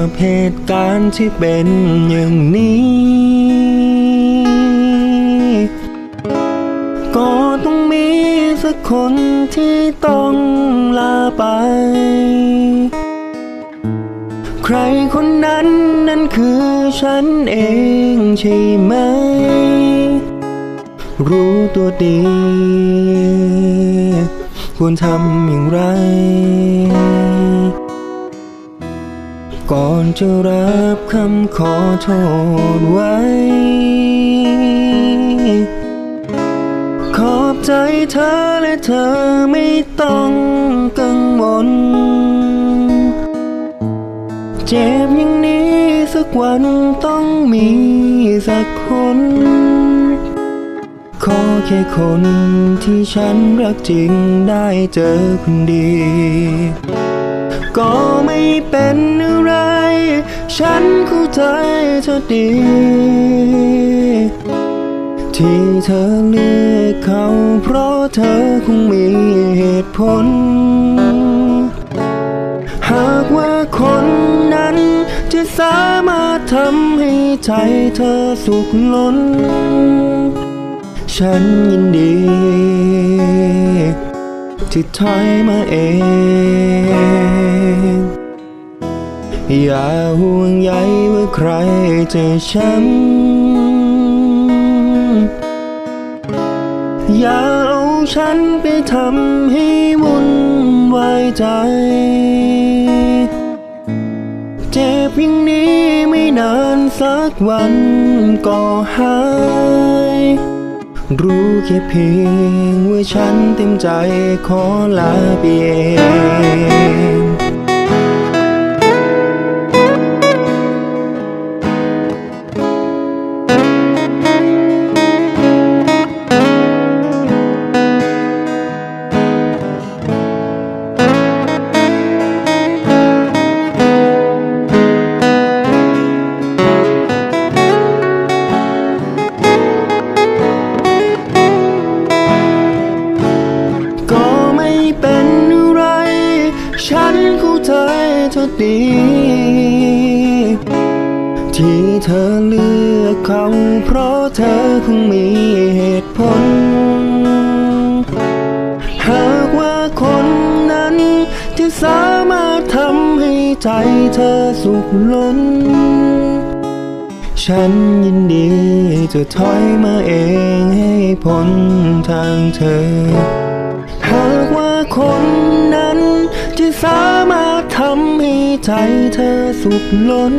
กับเหตุการณ์ที่เป็นอย่างนี้ ก็ต้องมีสักคนที่ต้องลาไป ใครคนนั้นนั่นคือฉันเองใช่ไหม รู้ตัวดี ควรทำอย่างไร ก่อนจะรับคำขอโทษไว้ ขอบใจเธอและเธอไม่ต้องกังวล เจ็บอย่างนี้สักวันต้องมีสักคน ขอแค่คนที่ฉันรักจริงได้เจอคนดี ก็ไม่เป็นอะไร ฉันเข้าใจเธอดี ที่เธอเลือกเขาเพราะเธอคงมีเหตุผล หากว่าคนนั้นจะสามารถทำให้ใจเธอสุขล้น ฉันยินดีที่ถอยมาเอง อย่าห่วงใยว่าใครจะช้ำอย่าเอาฉันไปทำให้วุ่นวายใจ เจ็บอย่างนี้ไม่นานสักวันก็หายรู้แค่เพียงว่าฉันเต็มใจขอลาไปเอง เธอดีที่เธอเลือกเขาเพราะเธอคงมีเหตุผล หากว่าคนนั้นจะสามารถทำให้ใจเธอสุขล้น ฉันยินดีจะถอยมาเองให้พ้นทางเธอ หากว่าคน สามารถทำให้ใจเธอสุขล้น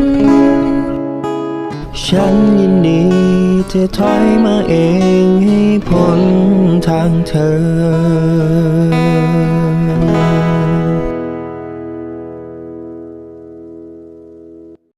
ฉันยินดีจะถอยมาเองให้พ้นทางเธอ